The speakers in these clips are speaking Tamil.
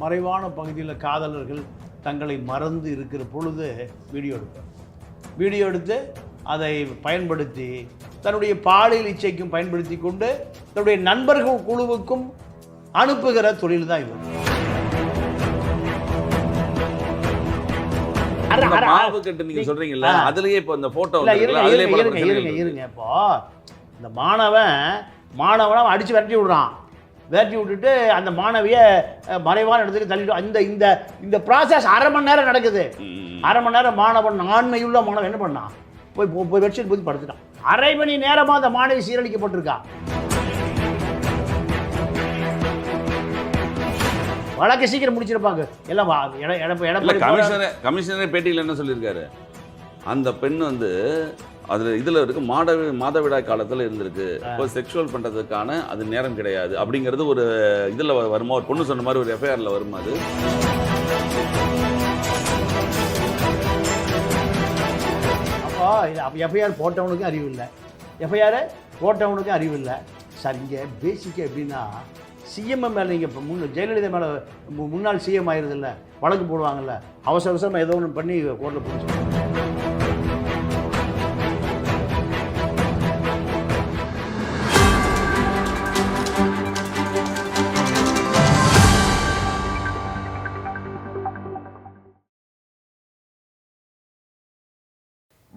மறைவான பகுதியில் காதலர்கள் தங்களை மறந்து இருக்கிற பொழுது வீடியோ எடுப்பார் வீடியோ எடுத்து அதை பயன்படுத்தி தன்னுடைய பாலியல் இச்சைக்கும் பயன்படுத்தி கொண்டு தன்னுடைய நண்பர்கள் குழுவுக்கும் அனுப்புகிற தொழில் தான் இவர். மாவு கட்டு நீங்க சொல்றீங்கல்ல. அதுலயே இப்போ இந்த போட்டோ இல்ல இருங்க. இப்போ இந்த மாணவன் மாணவனை அவன் அடிச்சு விரட்டி விடுறான். விரட்டி விட்டுட்டு அந்த மாணவியை மறைவான இடத்துக்கு தள்ளிட்டு இந்த இந்த இந்த ப்ராசஸ் அரை மணி நேரம் நடக்குது. அரை மணி நேரம் மாணவன் ஆண்மையுள்ள மாணவன் என்ன பண்ணான் போய் போய் பெட்ஷீட் போய் படுத்துட்டான். அரை மணி நேரமா அந்த மாணவி சீரழிக்கப்பட்டிருக்கா? வழக்கு சீக்கிரம் முடிச்சிருப்பாங்க. எல்லாம் எடப்பாடி கமிஷனர் கமிஷனர் பேட்டியில் என்ன சொல்லியிருக்காரு? அந்த பெண் வந்து அதுல இதுல இருக்கு மாதவி மாதவிடாய் காலத்துல இருந்திருக்கு. இப்போ செக்ஷுவல் பண்றதுக்கான அது நேரம் கிடையாது. அப்படிங்கிறது ஒரு இதுல வருமா? ஒரு பொண்ணு சொன்ன மாதிரி ஒரு எஃப்ஐஆர்ல வருமா அது? அப்போ இது எஃப்ஐஆர் போட்டவனுக்கும் அறிவு இல்லை. எஃப்ஐஆர் போட்டவனுக்கும் அறிவு இல்லை. சார் இங்கே பேசிக்க எப்படின்னா சிஎம் மேலே நீங்கள் இப்போ முன் ஜெயலலிதா மேலே முன்னாள் சிஎம் ஆயிருதில்ல. வழக்கு போடுவாங்கல்ல. அவசர அவசரமாக ஏதோ ஒன்று பண்ணி கோர்ட்டில் பிடிச்சி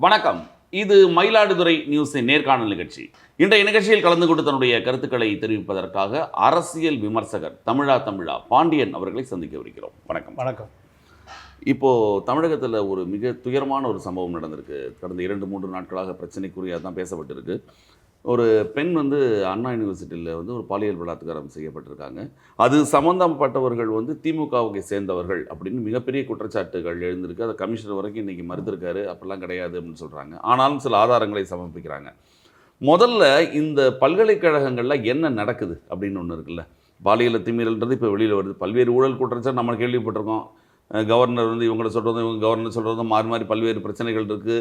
வணக்கம். இது மயிலாடுதுறை நியூஸின் நேர்காணல் நிகழ்ச்சி. இன்றைய நிகழ்ச்சியில் கலந்து கொண்டு தன்னுடைய கருத்துக்களை தெரிவிப்பதற்காக அரசியல் விமர்சகர் தமிழா தமிழா பாண்டியன் அவர்களை சந்திக்கவிருக்கிறோம் வணக்கம். வணக்கம். இப்போ தமிழகத்தில் ஒரு மிக துயரமான ஒரு சம்பவம் நடந்திருக்கு. கடந்த இரண்டு மூன்று நாட்களாக பிரச்சனைக்குரியாக தான் பேசப்பட்டிருக்கு. ஒரு பெண் வந்து அண்ணா யூனிவர்சிட்டியில் வந்து ஒரு பாலியல் பலாத்காரம் செய்யப்பட்டிருக்காங்க. அது சம்பந்தப்பட்டவர்கள் வந்து திமுகவுக்கு சேர்ந்தவர்கள் அப்படின்னு மிகப்பெரிய குற்றச்சாட்டுகள் எழுந்திருக்கு. அதை கமிஷனர் வரைக்கும் இன்றைக்கி மறுத்திருக்காரு. அப்படிலாம் கிடையாது அப்படின்னு சொல்கிறாங்க ஆனாலும் சில ஆதாரங்களை சமர்ப்பிக்கிறாங்க. முதல்ல இந்த பல்கலைக்கழகங்களில் என்ன நடக்குது அப்படின்னு ஒன்று இருக்குல்ல. பாலியல் அத்துமீறல்ன்றது இப்போ வெளியில் வருது. பல்வேறு ஊழல் குற்றச்சாட்டு நம்ம கேள்விப்பட்டிருக்கோம். கவர்னர் வந்து இவங்கள சொல்கிறதும் இவங்க கவர்னர் சொல்கிறதும் மாறி மாறி பல்வேறு பிரச்சனைகள் இருக்குது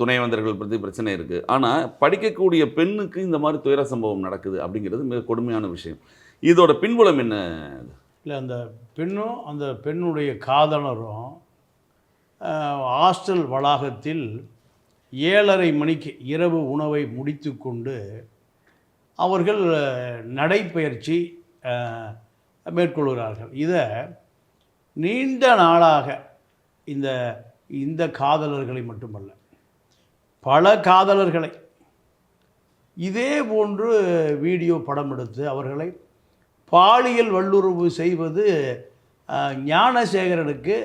துணைவேந்தர்கள் பற்றி பிரச்சனை இருக்குது ஆனால் படிக்கக்கூடிய பெண்ணுக்கு இந்த மாதிரி துயர சம்பவம் நடக்குது அப்படிங்கிறது மிக கொடுமையான விஷயம். இதோட பின்புலம் என்ன? இல்லை அந்த பெண்ணும் அந்த பெண்ணுடைய காதலரும் ஹாஸ்டல் வளாகத்தில் ஏழரை மணிக்கு இரவு உணவை முடித்துக்கொண்டு அவர்கள் நடைப்பயிற்சி மேற்கொள்கிறார்கள். இதை நீண்ட நாளாக இந்த இந்த காதலர்களை மட்டுமல்ல பல காதலர்களை இதே போன்று வீடியோ படம் எடுத்து அவர்களை பாலியல் வல்லுறவு செய்வது ஞானசேகரனுக்கு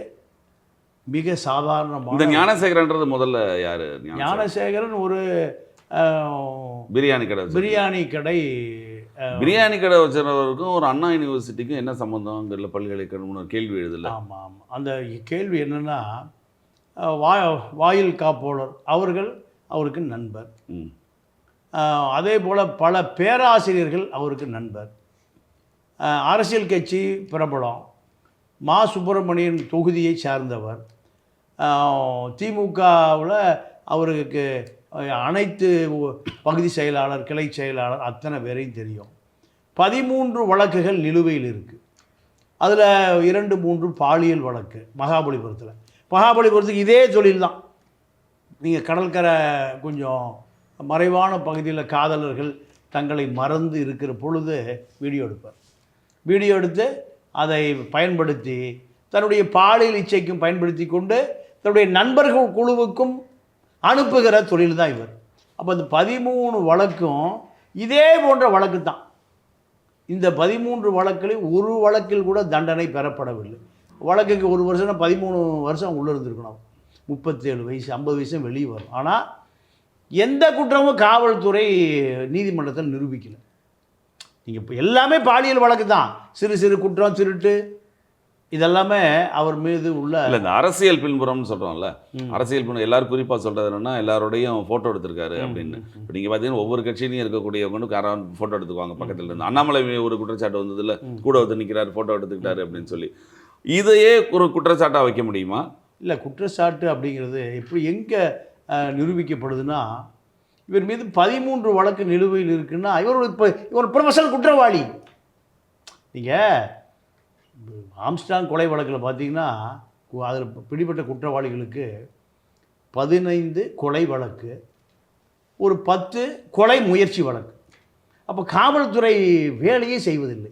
மிக இந்த சாதாரணமான ஞானசேகரன்றது முதல்ல யாரு ஞானசேகரன்? ஒரு பிரியாணி கடை. பிரியாணி கடை பிரியாணி கடை வச்சிருந்தவருக்கும் ஒரு அண்ணா யூனிவர்சிட்டிக்கும் என்ன சம்பந்தம்? பல்கலைக்கழகம் ஒரு கேள்வி எழுதல. ஆமாம் ஆமாம் அந்த கேள்வி என்னென்னா வா வாயில் காப்போலர் அவர்கள் அவருக்கு நண்பர். அதே போல் பல பேராசிரியர்கள் அவருக்கு நண்பர். அரசியல் கட்சி பிரபலம். மா. சுப்பிரமணியன் தொகுதியை சார்ந்தவர். திமுகவில் அவருக்கு அனைத்து பகுதி செயலாளர் கிளை செயலாளர் அத்தனை பேரையும் தெரியும். பதிமூன்று வழக்குகள் நிலுவையில் இருக்குது அதில் இரண்டு மூன்று பாலியல் வழக்கு மகாபலிபுரத்தில். மகாபலிபுரத்துக்கு இதே தொழில் தான் நீங்கள் கடற்கரை கொஞ்சம் மறைவான பகுதியில் காதலர்கள் தங்களை மறந்து இருக்கிற பொழுது வீடியோ எடுப்பார். வீடியோ எடுத்து அதை பயன்படுத்தி தன்னுடைய பாலியல் இச்சைக்கும் பயன்படுத்தி கொண்டு தன்னுடைய நண்பர்கள் குழுவுக்கும் அனுப்புகிற தொழில் தான் இவர். அப்போ இந்த பதிமூணு வழக்கும் இதே போன்ற வழக்கு தான் இந்த பதிமூன்று வழக்கில் ஒரு வழக்கில் கூட தண்டனை பெறப்படவில்லை. வழக்குக்கு ஒரு வருஷம் பதிமூணு வருஷம் உள்ளே இருந்திருக்கணும். முப்பத்தேழு வயசு ஐம்பது வயசும் வெளியே வரும். ஆனால் எந்த குற்றமும் காவல்துறை நீதிமன்றத்தில் நிரூபிக்கலை. நீங்கள் இப்போ எல்லாமே பாலியல் வழக்கு தான் சிறு சிறு குற்றம் திருட்டு இதெல்லாமே அவர் மீது உள்ள இல்ல இந்த அரசியல் பின்புறம்னு சொல்றோம்ல. அரசியல் பின்புறம் எல்லாரும் குறிப்பா சொல்றது என்னன்னா எல்லாரோடையும் போட்டோ எடுத்திருக்காரு அப்படின்னு. இப்போ நீங்க பாத்தீங்கன்னா ஒவ்வொரு கட்சியிலையும் இருக்கக்கூடியவங்க யாராவது போட்டோ எடுத்துக்குவாங்க பக்கத்துல இருந்து. அண்ணாமலை ஒரு குற்றச்சாட்டு வந்ததுல கூட வந்து நிக்கிறாரு போட்டோ எடுத்துக்கிட்டாரு அப்படின்னு சொல்லி. இதையே ஒரு குற்றச்சாட்டா வைக்க முடியுமா? இல்லை குற்றச்சாட்டு அப்படிங்கிறது எப்படி எங்கே நிரூபிக்கப்படுதுன்னா இவர் மீது பதிமூன்று வழக்கு நிலுவையில் இருக்குன்னா இவர் இப்போ இவர் ப்ரொஃபஷனல் குற்றவாளி. நீங்கள் ஆம்ஸ்டாங் கொலை வழக்கில் பார்த்தீங்கன்னா அதில் பிடிபட்ட குற்றவாளிகளுக்கு பதினைந்து கொலை வழக்கு ஒரு பத்து கொலை முயற்சி வழக்கு. அப்போ காவல்துறை வேலையே செய்வதில்லை.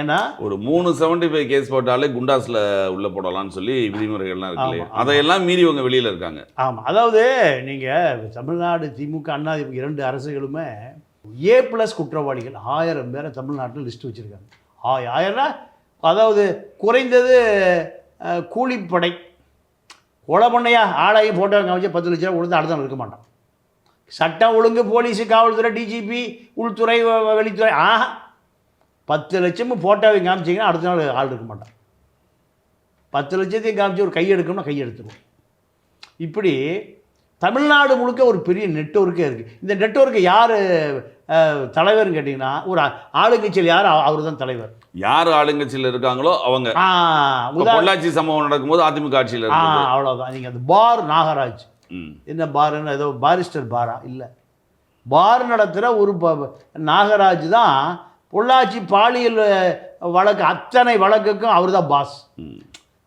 ஏன்னா ஒரு மூணு செவன்டி ஃபைவ் கேஸ் போட்டாலே குண்டாஸ்ல உள்ள போடலாம்னு சொல்லி விதிமுறைகள்லாம் இருக்கு. அதையெல்லாம் மீறி இவங்க வெளியில இருக்காங்க. ஆமாம் அதாவது நீங்கள் தமிழ்நாடு திமுக அண்ணா இரண்டு அரசுகளுமே ஏ ப்ளஸ் குற்றவாளிகள் ஆயிரம் பேரை தமிழ்நாட்டில் லிஸ்ட் வச்சுருக்காங்க. ஆய் ஆயிரம்னா அதாவது குறைந்தது கூலிப்படை. கொலை பண்ணையா ஆளாகி ஃபோட்டோ காமிச்சு பத்து லட்ச ரூபா கொடுத்து அடுத்த நாள் இருக்க மாட்டான். சட்டம் ஒழுங்கு போலீஸு காவல்துறை டிஜிபி உள்துறை வெளித்துறை ஆஹா. பத்து லட்சமும் ஃபோட்டோவை காமிச்சிங்கன்னா அடுத்த நாள் ஆள் இருக்க மாட்டான். பத்து லட்சத்தையும் காமிச்சு ஒரு கையெடுக்கணும்னா எடுக்கணும்னா இப்படி தமிழ்நாடு முழுக்க ஒரு பெரிய நெட்வொர்க்கே இருக்குது இந்த நெட்ஒர்க்கை யார் தலைவர்னு கேட்டிங்கன்னா ஒரு ஆளுங்கட்சியில் யார் அவர் தான் தலைவர்? யார் ஆளுங்கட்சியில இருக்காங்களோ அவங்க. பொள்ளாச்சி சம்பவம் நடக்கும்போது அதிமுக ஆட்சியில அவ்வளோதான் நீங்கள் அந்த பார் நாகராஜ். என்ன பாருன்னு ஏதோ பாரிஸ்டர் பாரா? இல்லை. பார் நடத்துகிற ஒரு நாகராஜ் தான் பொள்ளாச்சி பாலியல் வழக்கு அத்தனை வழக்குக்கும் அவர் தான் பாஸ்.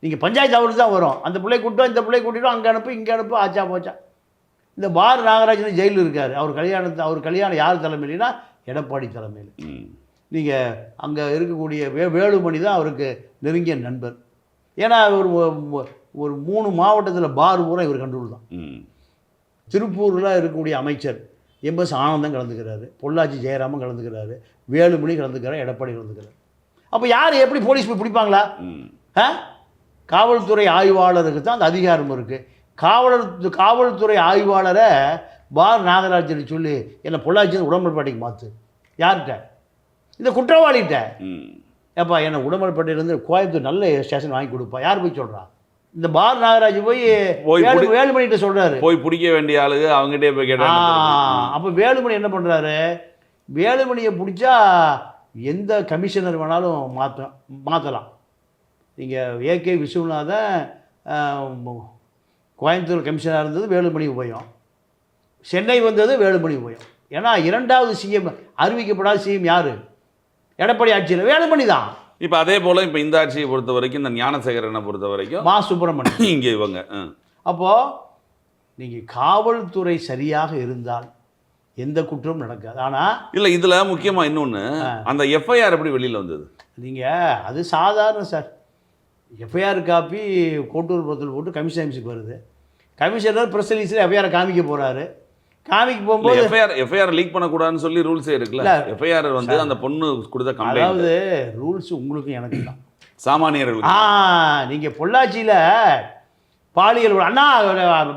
நீங்கள் பஞ்சாயத்து அவருக்கு தான் வரும். அந்த பிள்ளை கூட்டம் இந்த பிள்ளை கூட்டிட்டோம் அங்கே அனுப்பு இங்கே அனுப்பு ஆச்சா போச்சா. இந்த பார் நாகராஜன் ஜெயிலில் இருக்கார். அவர் கல்யாணத்தை அவர் கல்யாணம் யார் தலைமையிலனா எடப்பாடி தலைமையில். நீங்கள் அங்கே இருக்கக்கூடிய வே வேலுமணி தான் அவருக்கு நெருங்கிய நண்பர். ஏன்னா ஒரு ஒரு மூணு மாவட்டத்தில் பார் பூரா இவர் கண்ட்ரோல் தான். திருப்பூரில் இருக்கக்கூடிய அமைச்சர் எம்எஸ் ஆனந்தம் கலந்துக்கிறாரு. பொள்ளாச்சி ஜெயராமன் கலந்துக்கிறாரு. வேலுமணி கலந்துக்கிறார் எடப்பாடி கலந்துக்கிறார். அப்போ யார் எப்படி போலீஸ் போய் பிடிப்பாங்களா. ஆ? காவல்துறை ஆய்வாளருக்கு தான் அந்த அதிகாரம் இருக்குது காவலர் காவல்துறை ஆய்வாளரை பார் நாகராஜன் சொல்லி என்னை பொள்ளாச்சி உடம்புப்பாட்டிக்கு மாற்று யார்கிட்ட? இந்த குற்றவாளிகிட்ட. ஏப்பா என்னை உடம்புப்பட்டியிலேருந்து கோயம்புத்தூர் நல்ல ஸ்டேஷன் வாங்கி கொடுப்பா. யார் போய் சொல்கிறா இந்த பார் நாகராஜ் போய் வேலுமணிகிட்ட சொல்கிறாரு போய் பிடிக்க வேண்டிய ஆளுங்க அவங்ககிட்டயே போய் கேட்டாங்க அப்போ வேலுமணி என்ன பண்ணுறாரு வேலுமணியை பிடிச்சா எந்த கமிஷனர் வேணாலும் மாற்ற மாற்றலாம் நீங்கள் ஏகே விஸ்வநாதன் கோயம்புத்தூர் கமிஷனராக இருந்தது வேலுமணி உபயம். சென்னை வந்தது வேலுமணி உபயம். ஏன்னா இரண்டாவது சிஎம் அறிவிக்கப்படாத சிஎம் யார்? எடப்பாடி ஆட்சியில் வேலுமணி தான். இப்ப அதே போல இப்ப இந்த ஆட்சியை பொறுத்த வரைக்கும் இந்த ஞானசேகரனை பொறுத்த வரைக்கும் மா சுப்பிரமணியன். இங்க இவங்க. அப்போது நீங்கள் காவல்துறை சரியாக இருந்தால் எந்த குற்றமும் நடக்காது. ஆனால் இல்ல இதுல முக்கியமா இன்னொன்னு அந்த எஃப்ஐஆர் எப்படி வெளியில வந்தது? நீங்கள் அது சாதாரண சார். எஃப்ஐஆர் காப்பி கோட்டூர் பத்தில் போட்டு கமிஷன் ஆஃபீஸுக்கு வருது. கமிஷனர் ப்ரெஸ் ரிலீஸில் எஃப்ஐஆர் காமிக்க போகிறாரு காமிக்க போகும்போது எஃப்ஐஆர் எஃப்ஐஆர் லீக் பண்ணக்கூடாதுன்னு சொல்லி ரூல்ஸே இருக்குல்ல. எஃப்ஐஆர் வந்து அந்த பொண்ணு கொடுத்த கம்ப்ளைண்ட் அதாவது ரூல்ஸ் உங்களுக்கும் எனக்கு தான். சாமானியர்களுக்கு ஆ நீங்கள் பொள்ளாச்சியில் பாலியல் அண்ணா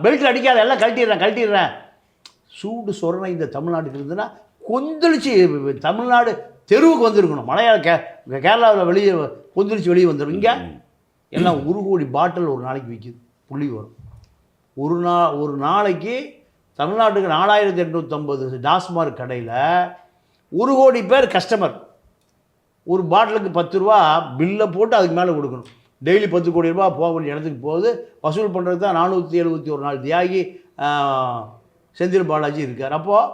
பெல்ட் அடிக்காத எல்லாம் கழட்டிடுறேன் கழட்டிடுறேன். சூடு சொரணை இந்த தமிழ்நாட்டுக்கு இருந்துன்னா கொந்தளிச்சு தமிழ்நாடு தெருவுக்கு வந்திருக்கணும். மலையாள கே கேரளாவில் வெளியே கொந்தளிச்சு வெளியே வந்துடும் இங்கே ஏன்னா ஒரு கோடி பாட்டில் ஒரு நாளைக்கு விற்கிது புள்ளி வரும். ஒரு நா ஒரு நாளைக்கு தமிழ்நாட்டுக்கு நாலாயிரத்தி எட்நூற்றம்பது டாஸ்மார்க் கடையில் ஒரு கோடி பேர் கஸ்டமர் ஒரு பாட்டிலுக்கு பத்து ரூபா பில்லை போட்டு அதுக்கு மேலே கொடுக்கணும். டெய்லி பத்து கோடி ரூபா போக வேண்டிய இடத்துக்கு போகுது. வசூல் பண்ணுறது தான் நானூற்றி எழுபத்தி ஒரு நாள் தியாகி செந்தில் பாலாஜி இருக்கார். அப்போது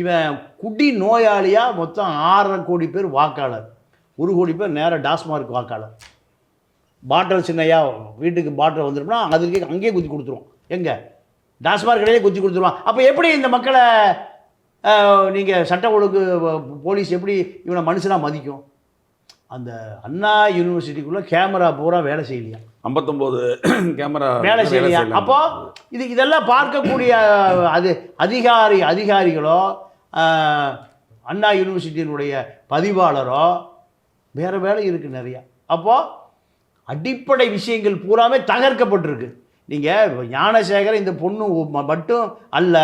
இவன் குடி நோயாளியாக மொத்தம் ஆறரை கோடி பேர் வாக்காளர். ஒரு கோடி பேர் நேராக டாஸ்மார்க் வாக்காளர். பாட்டில் சின்னையா வீட்டுக்கு பாட்டில் வந்துரும்னா அதுக்கு அங்கேயே குத்தி கொடுத்துருவோம். எங்கே? டாஸ்மார்க் கடையிலே குத்தி கொடுத்துருவான். அப்போ எப்படி இந்த மக்களை நீங்கள் சட்ட ஒழுங்கு போலீஸ் எப்படி இவனை மனுஷனாக மதிக்கும்? அந்த அண்ணா யூனிவர்சிட்டிக்குள்ளே கேமரா பூரா வேலை செய்யலையா? ஐம்பத்தொம்போது கேமரா வேலை செய்யலையா? அப்போ இது இதெல்லாம் பார்க்கக்கூடிய அது அதிகாரி அதிகாரிகளோ அண்ணா யூனிவர்சிட்டியினுடைய பதிவாளரோ வேறு வேலை இருக்குது நிறையா. அப்போது அடிப்படை விஷயங்கள் பூராமே தகர்க்கப்பட்டிருக்கு. நீங்கள் ஞானசேகர் இந்த பொண்ணு மட்டும் அல்ல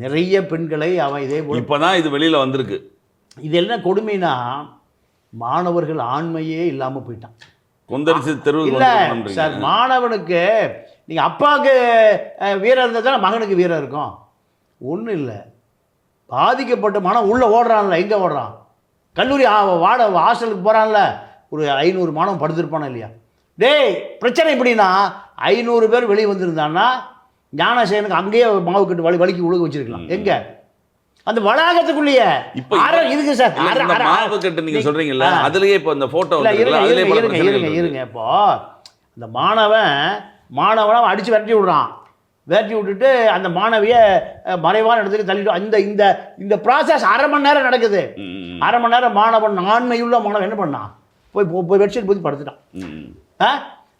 நிறைய பெண்களை அவன் இதே போல் இப்பதான் இது வெளியில வந்திருக்கு. இது என்ன கொடுமைனா மாணவர்கள் ஆண்மையே இல்லாமல் போயிட்டான். கொந்தரிச்சு தெருவுக்கு இல்லை. சார் மாணவனுக்கு நீங்கள் அப்பாவுக்கு வீரம் இருந்தால் தானே மகனுக்கு வீரம் இருக்கும்? ஒன்றும் இல்லை. பாதிக்கப்பட்ட மனம் உள்ளே ஓடுறான்ல எங்கே ஓடுறான்? கல்லூரி வாட ஹாஸ்டலுக்கு போகிறான்ல ஒரு ஐநூறு மாணவன் படுத்திருப்பானா இல்லையா? டேய் பிரச்சனை எப்படின்னா ஐநூறு பேர் வெளியே வந்திருந்தான்னா ஞானசேனுக்கு அங்கேயே மாவு கட்டு வலி வலிக்கு உழுக வச்சிருக்கலாம். எங்கே? அந்த வளாகத்துக்குள்ளேயே. இப்ப அரை இதுக்கு சார் மாவு கட்டு நீங்க நீ- சொல்றீங்கல்ல ஆ. அதுலயே இப்ப இந்த போட்டோ இருங்க இருங்க இருங்க இருக்கு. இப்போ இந்த மாணவன் மாணவனை அடிச்சு விரட்டி விடுறான். விரட்டி விட்டுட்டு அந்த மாணவியை மறைவான இடத்துக்கு தள்ளிட்டு அந்த இந்த இந்த ப்ராசஸ் அரை மணி நேரம் நடக்குது. அரை மணி நேரம் மாணவன் ஆண்மையுள்ள மாணவன் என்ன பண்ணான்? போய் போய் பெட்ஷீட் போய் படுத்துட்டான். ஆ?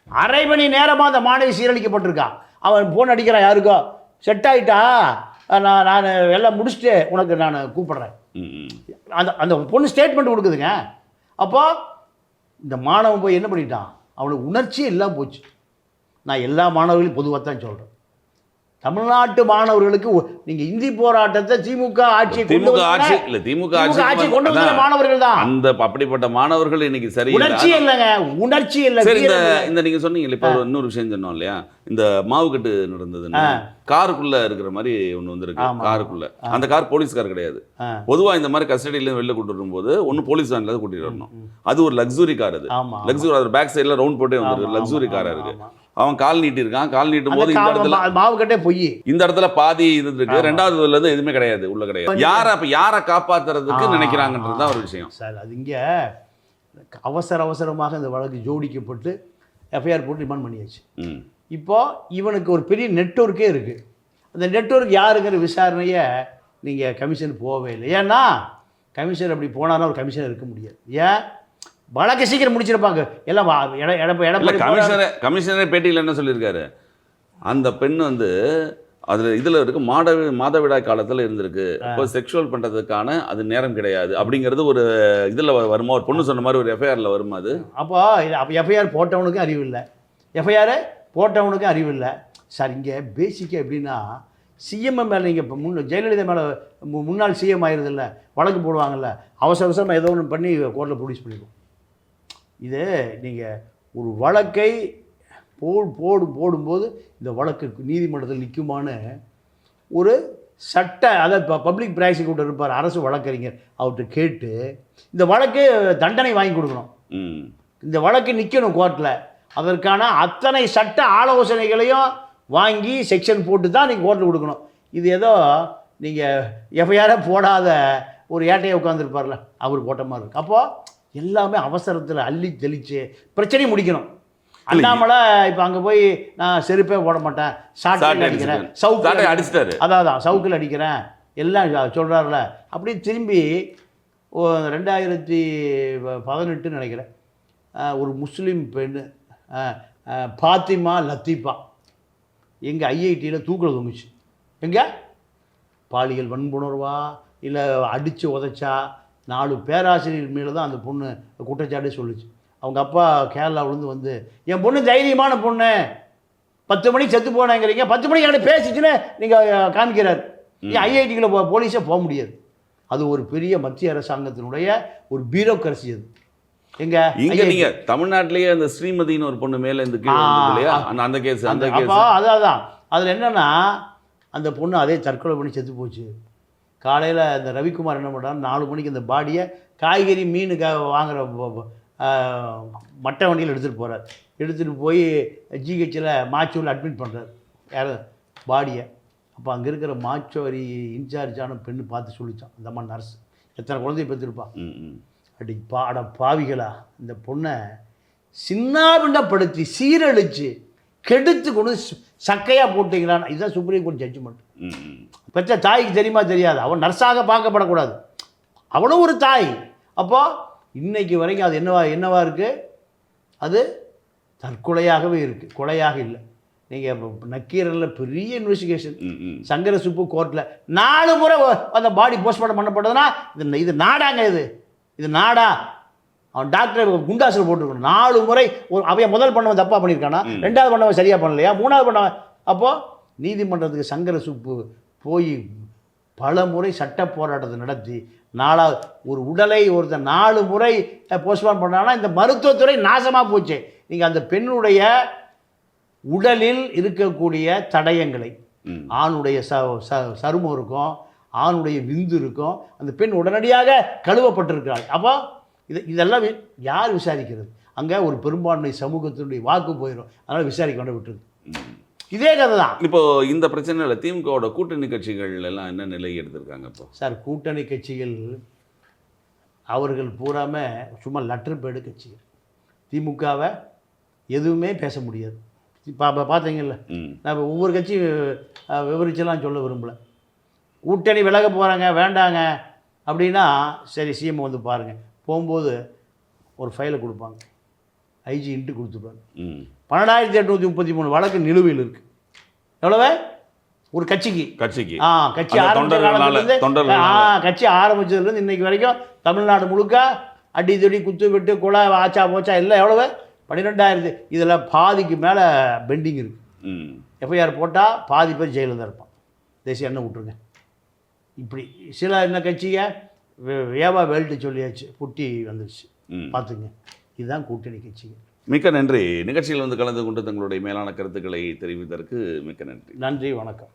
அரை மணி நேரமாக அந்த மாணவி சீரழிக்கப்பட்டிருக்கான் அவன் ஃபோன் அடிக்கிறான் யாருக்கோ? செட் ஆயிட்டா? அஹ், நான் நான் எல்லாம் முடிச்சுட்டு உனக்கு நான் கூப்பிடுறேன். அந்த அந்த பொண்ணு ஸ்டேட்மெண்ட் கொடுக்குதுங்க. அப்போ இந்த மாணவன் போய் என்ன பண்ணிட்டான்? அவனுக்கு உணர்ச்சியே இல்லாம போச்சு. நான் எல்லா மாணவர்களையும் பொதுவாக தான் சொல்கிறேன் தமிழ்நாட்டு மாணவர்களுக்கு நீங்க இந்தி போராட்டத்தை திமுக ஆட்சி திமுக ஆட்சி இல்ல திமுக ஆட்சி கொண்டு வந்த. மாணவர்கள் தான். அந்த அப்படிப்பட்ட மாணவர்கள் இன்னைக்கு சரியில்லை உணர்ச்சி இல்லைங்க உணர்ச்சி இல்லை சரி இந்த. இந்த நீங்க சொன்னீங்க இப்ப ஒரு இன்னொரு விஷயம் சொன்னோம் இல்லையா? இந்த மாவுக்கட்டு நடந்ததுன்னு. காருக்குள்ள இருக்கிற மாதிரி ஒண்ணு வந்திருக்கு. காருக்குள்ள. அந்த கார் போலீஸ்கார் கிடையாது. ஆ. பொதுவா இந்த மாதிரி கஸ்டடியில வெளில கூட்டு வரும்போது ஒண்ணு போலீஸ் வேன்ல கூட்டிட்டு வரணும். அது ஒரு லக்ஸுரி கார் அது. லக்ஸுரி அது பேக் சைடுல ரவுண்ட் போட்டே வந்துருக்கு லக்ஸுரி காரா இருக்கு. அவன் கால் நீட்டி இருக்கான் கால் நீட்டும் போது இந்த இடத்துல மாவு கட்டே பொய். இந்த இடத்துல பாதி இருந்திருக்கு. ரெண்டாவது இதுல இருந்து எதுவுமே கிடையாது உள்ள கிடையாது. யார அப்ப யார காப்பாத்துறதுக்கு. நினைக்கிறாங்கன்றது தான் ஒரு விஷயம். சார் அது இங்கே அவசர அவசரமாக இந்த வழக்கு ஜோடிக்கப்பட்டு எஃப்ஐஆர் போட்டு ரிமாண்ட் பண்ணியாச்சு. இப்போ இவனுக்கு ஒரு பெரிய நெட்வொர்க்கே இருக்குது அந்த நெட்வொர்க் யாருங்கிற விசாரணையை நீங்கள் கமிஷன் போகவே இல்லை. ஏன்னா கமிஷன் அப்படி போனாலும் ஒரு கமிஷன் இருக்க முடியாது. ஏன்? வழக்கை சீக்கிரம் முடிச்சிருப்பாங்க. எல்லாம் எடப்பாடி. கமிஷனர் கமிஷனர் பேட்டியில் என்ன சொல்லியிருக்காரு? அந்த பெண் வந்து அதுல இதுல இருக்கு மாதவி மாதவிடாய் காலத்துல இருந்திருக்கு. இப்போ செக்ஷுவல் பண்றதுக்கான அது நேரம் கிடையாது. அப்படிங்கிறது ஒரு இதுல வருமா? ஒரு பொண்ணு சொன்ன மாதிரி ஒரு எஃப்ஐஆர்ல வருமா அது? அப்போ அப்போ எஃப்ஐஆர் போட்டவனுக்கும் அறிவு இல்லை. எஃப்ஐஆர் போட்டவனுக்கும் அறிவு இல்லை. சார் இங்கே பேசிக்காக எப்படின்னா சிஎம் மேலே நீங்கள் இப்போ முன் ஜெயலலிதா மேலே முன்னாள் சிஎம் ஆயிருதில்ல வழக்கு போடுவாங்கல்ல அவசர அவசரமாக ஏதோ ஒன்று பண்ணி கோர்ட்டில் ப்ரொடியூஸ் பண்ணிடுவோம். இது நீங்கள் ஒரு வழக்கை போ போடு போடும்போது இந்த வழக்கு நீதிமன்றத்தில் நிற்குமான்னு ஒரு சட்ட அதாவது இப்போ பப்ளிக் ப்ராசிக்யூட்டர் இருப்பார் அரசு வழக்கறிஞர் அவர்கிட்ட கேட்டு இந்த வழக்கு தண்டனை வாங்கி கொடுக்கணும். ம். இந்த வழக்கு நிற்கணும் கோர்ட்டில் அதற்கான அத்தனை சட்ட ஆலோசனைகளையும் வாங்கி செக்ஷன் போட்டு தான் நீங்கள் கோர்ட்டில் கொடுக்கணும். இது ஏதோ நீங்கள் எஃப்ஐஆரே போடாத ஒரு ஏட்டையை உட்காந்துருப்பார்ல அவர் போட்ட மாதிரி இருக்கு. அப்போது எல்லாமே அவசரத்தில் அள்ளி தெளித்து பிரச்சனையை முடிக்கணும். அண்ணாமலை இப்போ அங்கே போய் நான் செருப்பே போட மாட்டேன் சாட்டை சாட்டை அடிக்கிறேன் அடிச்சிட்டாரு. சவுக்கு சாட்டை அடிச்சிட்டாரு. அதான் சவுக்கில் அடிக்கிறேன். எல்லாம் சொல்கிறாருல அப்படி திரும்பி ரெண்டாயிரத்தி பதினெட்டுன்னு நினைக்கிறேன். ஒரு முஸ்லீம் பெண் பாத்திமா லத்தீஃபா. எங்கள் ஐஐடியில் தூக்கில் தொங்குச்சு எங்கே? பாலியல் வன்புணர்வா? இல்லை அடித்து உதைச்சா? நாலு பேராசிரியர் மேலே தான் அந்த பொண்ணு குற்றச்சாட்டே சொல்லுச்சு. அவங்க அப்பா கேரளாவிலேருந்து வந்து என் பொண்ணு தைரியமான பொண்ணு. பத்து மணிக்கு செத்து போனேங்கிறீங்க. பத்து மணிக்கு என்கிட்ட பேசிச்சுன்னு நீங்கள் காமிக்கிறார். ஏன் ஐஐடிக்குள்ள போ போலீஸே போக முடியாது. அது ஒரு பெரிய மத்திய அரசாங்கத்தினுடைய ஒரு பியூரோக்ரசி அது. எங்க இங்க. நீங்க தமிழ்நாட்டிலேயே அந்த ஸ்ரீமதின்னு ஒரு பொண்ணு மேல இந்த இல்லையா. அந்த- கேஸ் அந்த கேஸ் அதான் அதான். அதில் என்னன்னா அந்த பொண்ணு அதே தற்கொலை பண்ணி செத்து போச்சு. காலையில் இந்த ரவிக்குமார் என்ன பண்ணுறாரு நாலு மணிக்கு இந்த பாடியை காய்கறி மீனுக்காக ஆஹ், மட்டை வண்டியில் எடுத்துகிட்டு போகிறார் எடுத்துகிட்டு போய் ஜிஹெச்சில் மாச்சூரில் அட்மிட் பண்ணுறாரு யார்? பாடியை. அப்போ அங்கே இருக்கிற மாச்சோரி இன்சார்ஜான பெண்ணு பார்த்து சொல்லிச்சான். அந்த அம்மா நர்ஸ் எத்தனை குழந்தைய பெற்றிருப்பா? ம், ம். அடி பாட பாவிகளா. இந்த பொண்ணை சின்னாபிண்டப்படுத்தி சீரழிச்சு கெடுத்து கொண்டு சக்கையாக போட்டீங்களான்னு. இதுதான் சுப்ரீம் கோர்ட் ஜட்ஜ்மெண்ட். பெற்ற தாய்க்கு தெரியுமா தெரியாது. அவன் நர்ஸாக பார்க்கப்படக்கூடாது. அவளும் ஒரு தாய். அப்போ இன்னைக்கு வரைக்கும் அது என்னவா என்னவா இருக்குது அது தற்கொலையாகவே இருக்குது கொலையாக இல்லை. நீங்கள் நக்கீரனில் பெரிய இன்வெஸ்டிகேஷன். சங்கர சுப்பு கோர்ட்டில் நாலு முறை அந்த பாடி போஸ்ட்மார்ட்டம் பண்ணப்பட்டதுன்னா இது இது நாடாங்க இது. இது நாடா. அவன் டாக்டர் குண்டாசில் போட்டுருக்கணும். நாலு முறை ஒரு அவன் முதல் பண்ணவன் தப்பாக பண்ணியிருக்கானா? ரெண்டாவது பண்ணவன் சரியாக பண்ணலையா? மூணாவது பண்ணவன். அப்போது நீதிமன்றத்துக்கு சங்கர சுப்பு போய் பல முறை சட்ட போராட்டத்தை நடத்தி நாலாவது ஒரு உடலை ஒருத்தன் நாலு முறை போஸ்ட்மார்ட்டம் பண்ணான்னா இந்த மருத்துவத்துறை நாசமாக போச்சு. நீங்கள் அந்த பெண்ணுடைய உடலில் இருக்கக்கூடிய தடயங்களை. ஆணுடைய ச ச- சருமம் இருக்கும் ஆணுடைய விந்து இருக்கும் அந்த பெண் உடனடியாக கழுவப்பட்டிருக்கிறாள். அப்போ இது இதெல்லாம் யார் விசாரிக்கிறது? அங்கே ஒரு பெரும்பான்மை சமூகத்தினுடைய வாக்கு போயிடும் அதனால் விசாரிக்க வேண்ட விட்டுருக்கு. இதே கதை தான் இப்போ இந்த பிரச்சனையில திமுகவோட கூட்டணி கட்சிகள் எல்லாம் என்ன நிலை எடுத்திருக்காங்க இப்போ? சார் கூட்டணி கட்சிகள் அவர்கள் பூராம சும்மா லெட்டர் பேடு கட்சிகள். திமுகவை எதுவுமே பேச முடியாது. இப்போ அப்போ பார்த்தீங்கல்ல நான் ஒவ்வொரு கட்சியும் விவரிச்செல்லாம் சொல்ல விரும்பல. கூட்டணி விலக போகிறாங்க வேண்டாங்க அப்படின்னா சரி சிஎம் வந்து பாருங்கள் போகும்போது ஒரு ஃபைலை கொடுப்பாங்க. ஐஜி இன்ட்டு கொடுத்துருப்பாங்க ம். பன்னெண்டாயிரத்தி எட்நூற்றி முப்பத்தி மூணு வழக்கு நிலுவையில் இருக்குது எவ்வளவு? ஒரு கட்சிக்கு. கட்சிக்கு. ஆ கட்சி அந்த ஆரம்பிச்ச தொண்டர்களால- காலத்துலேருந்து தொண்டர்களால. ஆ கட்சி ஆரம்பிச்சதுலேருந்து இன்னைக்கு வரைக்கும் தமிழ்நாடு முழுக்க அடி தடி குத்து வெட்டு குழா ஆச்சா போச்சா எல்லாம் எவ்வளவு? பன்னிரெண்டாயிரத்து இதில் பாதிக்கு மேலே பெண்டிங் இருக்குது எஃப்ஐஆர் போட்டால் பாதி பேர் ஜெயிலில் தான் இருப்பான். தேசிய எண்ணெய் விட்ருங்க இப்படி சில என்ன கட்சிங்க வே- வேவா வேல்ட்டு சொல்லியாச்சு புட்டி வந்துருச்சு. பார்த்துங்க. இதுதான் கூட்டணி கட்சிங்க மிக்க நன்றி. நிகழ்ச்சியில் வந்து கலந்து கொண்டு தங்களுடைய மேலான கருத்துக்களை தெரிவித்ததற்கு மிக்க நன்றி. நன்றி வணக்கம்.